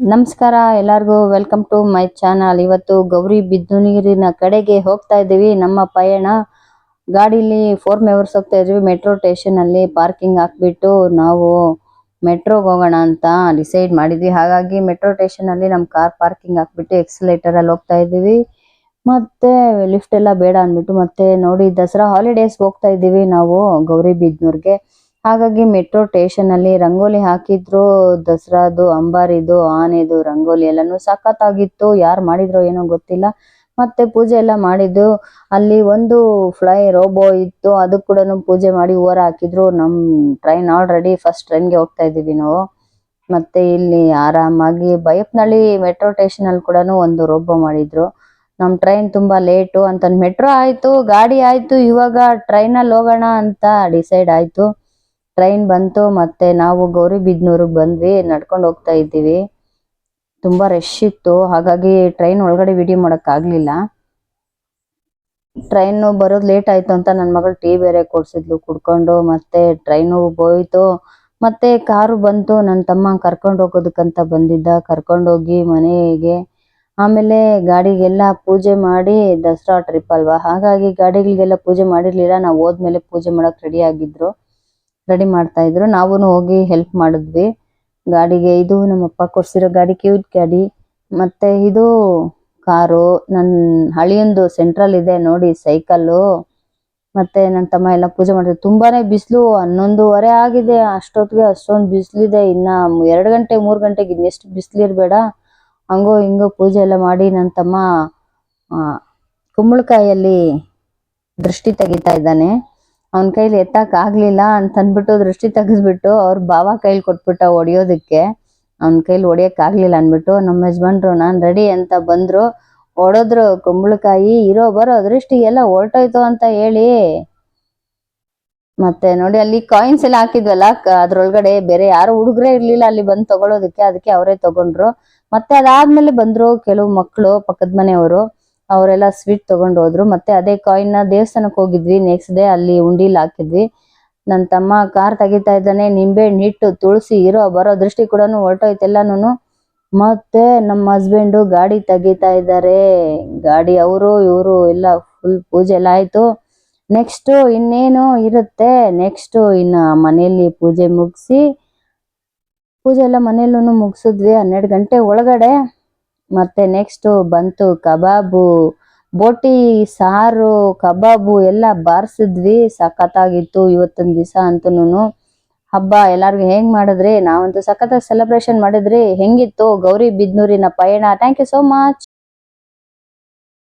ನಮಸ್ಕಾರ, ಎಲ್ಲರಿಗೂ welcome to my channel. ಇವತ್ತು ಗೌರಿ ಬಿದ್ದನೀರಿನ ಕಡೆಗೆ ಹೋಗ್ತಾ ಇದ್ದೀವಿ. ನಮ್ಮ ಪಯಣ ಗಾಡಿಲಿ ಫೋರ್ ಮೆಂಬರ್ಸ್ ಹೋಗ್ತಾ ಇದ್ವಿ ಮೆಟ್ರೋ ಸ್ಟೇಷನ್ ಅಲ್ಲಿ ಪಾರ್ಕಿಂಗ್ ಹಾಕ್ಬಿಟ್ಟು ನಾವು ಮೆಟ್ರೋಗೆ ಹೋಗೋಣ ಅಂತ ಡಿಸೈಡ್ ಮಾಡಿದ್ವಿ. ಹಾಗಾಗಿ ಮೆಟ್ರೋ ಸ್ಟೇಷನ್ ಅಲ್ಲಿ ನಮ್ಮ ಕಾರ್ ಪಾರ್ಕಿಂಗ್ ಹಾಕ್ಬಿಟ್ಟು ಎಕ್ಸಲೇಟರ್ ಅಲ್ಲಿ ಹೋಗ್ತಾ ಇದ್ದೀವಿ. ಮತ್ತೆ ಲಿಫ್ಟ್ ಎಲ್ಲ ಬೇಡ ಅಂದ್ಬಿಟ್ಟು ಮತ್ತೆ ನೋಡಿ ದಸರಾ ಹಾಲಿಡೇಸ್ ಹೋಗ್ತಾ ಇದ್ದೀವಿ ನಾವು ಗೌರಿ ಬಿದ್ನೂರ್ಗೆ. ಹಾಗಾಗಿ ಮೆಟ್ರೋ ಸ್ಟೇಷನ್ ಅಲ್ಲಿ ರಂಗೋಲಿ ಹಾಕಿದ್ರು, ದಸರಾದು, ಅಂಬಾರಿದು, ಆನೆದು, ರಂಗೋಲಿ ಎಲ್ಲಾನು ಸಖತ್ತಾಗಿತ್ತು. ಯಾರು ಮಾಡಿದ್ರೋ ಏನೋ ಗೊತ್ತಿಲ್ಲ. ಮತ್ತೆ ಪೂಜೆ ಎಲ್ಲ ಮಾಡಿದ್ದು, ಅಲ್ಲಿ ಒಂದು ಫ್ಲೈ ರೋಬೋ ಇತ್ತು. ಅದಕ್ಕೆ ಕೂಡ ಪೂಜೆ ಮಾಡಿ ಹೂವರ ಹಾಕಿದ್ರು. ನಮ್ಮ ಟ್ರೈನ್ ಆಲ್ರೆಡಿ ಫಸ್ಟ್ ಟ್ರೈನ್ಗೆ ಹೋಗ್ತಾ ಇದ್ದೀವಿ ನಾವು. ಮತ್ತೆ ಇಲ್ಲಿ ಆರಾಮಾಗಿ ಬೈಪ್ನಳ್ಳಿ ಮೆಟ್ರೋ ಸ್ಟೇಷನ್ ಅಲ್ಲಿ ಕೂಡ ಒಂದು ರೋಬೋ ಮಾಡಿದ್ರು. ನಮ್ಮ ಟ್ರೈನ್ ತುಂಬಾ ಲೇಟು ಅಂತ. ಮೆಟ್ರೋ ಆಯ್ತು, ಗಾಡಿ ಆಯ್ತು, ಇವಾಗ ಟ್ರೈನ್ ಅಲ್ಲಿ ಹೋಗೋಣ ಅಂತ ಡಿಸೈಡ್ ಆಯ್ತು. ಟ್ರೈನ್ ಬಂತು ಮತ್ತೆ ನಾವು ಗೌರಿಬಿದ್ನೂರಿಗೆ ಬಂದ್ವಿ, ನಡ್ಕೊಂಡು ಹೋಗ್ತಾ ಇದ್ದೀವಿ. ತುಂಬಾ ರಶ್ ಇತ್ತು, ಹಾಗಾಗಿ ಟ್ರೈನ್ ಒಳಗಡೆ ವಿಡಿಯೋ ಮಾಡಕ್ ಆಗ್ಲಿಲ್ಲ ಟ್ರೈನ್ ಬರೋದು ಲೇಟ್ ಆಯ್ತು ಅಂತ ನನ್ನ ಮಗಳು ಟೀ ಬೇರೆ ಕೊಡ್ಸಿದ್ಲು, ಕುಡ್ಕೊಂಡು ಮತ್ತೆ ಟ್ರೈನು ಹೋಯ್ತು. ಮತ್ತೆ ಕಾರು ಬಂತು ನನ್ನ ತಮ್ಮ ಕರ್ಕೊಂಡು ಹೋಗೋದಕ್ಕಂತ ಬಂದಿದ್ದ, ಕರ್ಕೊಂಡು ಹೋಗಿ ಮನೆಗೆ. ಆಮೇಲೆ ಗಾಡಿಗೆಲ್ಲ ಪೂಜೆ ಮಾಡಿ ದಸರಾ ಟ್ರಿಪ್ ಅಲ್ವಾ? ಹಾಗಾಗಿ ಗಾಡಿಗಳಿಗೆಲ್ಲ ಪೂಜೆ ಮಾಡಿರ್ಲಿಲ್ಲ, ನಾವು ಹೋದ್ಮೇಲೆ ಪೂಜೆ ಮಾಡಕ್ ರೆಡಿ ಆಗಿದ್ರು. ರೆಡಿ ಮಾಡ್ತಾ ಇದ್ರು. ನಾವು ಹೋಗಿ ಹೆಲ್ಪ್ ಮಾಡಿದ್ವಿ. ಗಾಡಿಗೆ ಇದು ನಮ್ಮಪ್ಪ ಕೊಡ್ಸಿರೋ ಗಾಡಿ ಕ್ಯೂಟ್ ಗಾಡಿ. ಮತ್ತೆ ಇದು ಕಾರು. ನನ್ನ ಹಳಿಯೊಂದು ಸೆಂಟ್ರಲ್ ಇದೆ ನೋಡಿ ಸೈಕಲ್ಲು ಮತ್ತೆ ನನ್ನ ತಮ್ಮ ಎಲ್ಲ ಪೂಜೆ ಮಾಡಿದ್ರು. ತುಂಬಾನೇ ಬಿಸಿಲು, ಹನ್ನೊಂದುವರೆ ಆಗಿದೆ. ಅಷ್ಟೊತ್ತಿಗೆ ಅಷ್ಟೊಂದು ಬಿಸಿಲಿದೆ. ಇನ್ನ ಎರಡು ಗಂಟೆ, ಮೂರು ಗಂಟೆಗೆ ಇನ್ನೆಷ್ಟು ಬಿಸಿಲು ಇರಬೇಡ. ಹಂಗೋ ಹಿಂಗೋ ಪೂಜೆ ಎಲ್ಲ ಮಾಡಿ ನನ್ನ ತಮ್ಮ ಕುಂಬಳಕಾಯಲ್ಲಿ ದೃಷ್ಟಿ ತೆಗಿತಾ ಇದ್ದಾನೆ. ಅವನ ಕೈಲಿ ಎತ್ತಕ್ ಆಗ್ಲಿಲ್ಲ ಅಂತ ಅಂದ್ಬಿಟ್ಟು ದೃಷ್ಟಿ ತೆಗೆದ್ಬಿಟ್ಟು ಅವ್ರ ಬಾವ ಕೈಲಿ ಕೊಟ್ಬಿಟ್ಟ ಹೊಡಿಯೋದಕ್ಕೆ ಅವನ ಕೈಲಿ ಹೊಡಿಯಕ್ ಆಗ್ಲಿಲ್ಲ ಅಂದ್ಬಿಟ್ಟು ನಮ್ಮ ಯಜಮಾನ್ರು, ನಾನ್ ರೆಡಿ ಅಂತ ಬಂದ್ರು. ಹೊಡೆದ್ರು ಕುಂಬಳಕಾಯಿ, ಇರೋ, ಬರೋ ದೃಷ್ಟಿ ಎಲ್ಲ ಹೊರಟೋಯ್ತು ಅಂತ ಹೇಳಿ. ಮತ್ತೆ ನೋಡಿ, ಅಲ್ಲಿ ಕಾಯಿನ್ಸ್ ಎಲ್ಲ ಹಾಕಿದ್ವಲ್ಲ ಅದ್ರೊಳಗಡೆ ಬೇರೆ ಯಾರು ಹುಡುಗರೇ ಇರ್ಲಿಲ್ಲ ಅಲ್ಲಿ ಬಂದು ತಗೊಳೋದಕ್ಕೆ, ಅದಕ್ಕೆ ಅವರೇ ತಗೊಂಡ್ರು. ಮತ್ತೆ ಅದಾದ್ಮೇಲೆ ಬಂದ್ರು ಕೆಲವು ಮಕ್ಕಳು ಪಕ್ಕದ ಮನೆಯವರು. ಅವರೆಲ್ಲ ಸ್ವೀಟ್ ತಗೊಂಡು ಹೋದ್ರು. ಮತ್ತೆ ಅದೇ ಕಾಯಿನ್ ದೇವಸ್ಥಾನಕ್ಕೆ ಹೋಗಿದ್ವಿ. ನೆಕ್ಸ್ಟ್ ಡೇ ಅಲ್ಲಿ ಉಂಡಿಲ್ ಹಾಕಿದ್ವಿ. ನನ್ನ ತಮ್ಮ ಕಾರ್ ತೆಗಿತಾ ಇದ್ದಾನೆ. ನಿಂಬೆ ನಿಟ್ಟು ತುಳಸಿ ಇರೋ ಬರೋ ದೃಷ್ಟಿ ಕೂಡ ಹೊರಟೋಯ್ತು ಎಲ್ಲಾನು ಮತ್ತೆ ನಮ್ಮ ಹಸ್ಬೆಂಡು ಗಾಡಿ ತೆಗಿತಾ ಇದ್ದಾರೆ ಗಾಡಿ ಅವರು, ಇವರು ಎಲ್ಲ ಫುಲ್ ಪೂಜೆ ಎಲ್ಲ ಆಯ್ತು. ನೆಕ್ಸ್ಟ್ ಇನ್ನೇನು ಇರುತ್ತೆ? ನೆಕ್ಸ್ಟ್ ಇನ್ನ ಮನೆಯಲ್ಲಿ ಪೂಜೆ ಮುಗಿಸಿ, ಪೂಜೆ ಎಲ್ಲ ಮನೆಯಲ್ಲೂ ಮುಗಿಸಿದ್ವಿ. ಹನ್ನೆರಡು ಗಂಟೆ ಒಳಗಡೆ. ಮತ್ತೆ ನೆಕ್ಸ್ಟ್ ಬಂತು ಕಬಾಬು. ಬೋಟಿ, ಸಾರು, ಕಬಾಬು ಎಲ್ಲ ಬಾರಿಸಿದ್ವಿ. ಸಖತ್ತಾಗಿತ್ತು ಇವತ್ತಿನ ದಿವಸ ಅಂತೂ ಹಬ್ಬ ಎಲ್ಲರಿಗೂ ಹೆಂಗ್ ಮಾಡಿದ್ರಿ? ನಾವಂತೂ ಸಖತ್ತಾಗಿ ಸೆಲೆಬ್ರೇಷನ್ ಮಾಡಿದ್ರಿ. ಹೆಂಗಿತ್ತು? ಗೌರಿ ಬಿದ್ನೂರಿನ ಪಯಣ. Thank you so much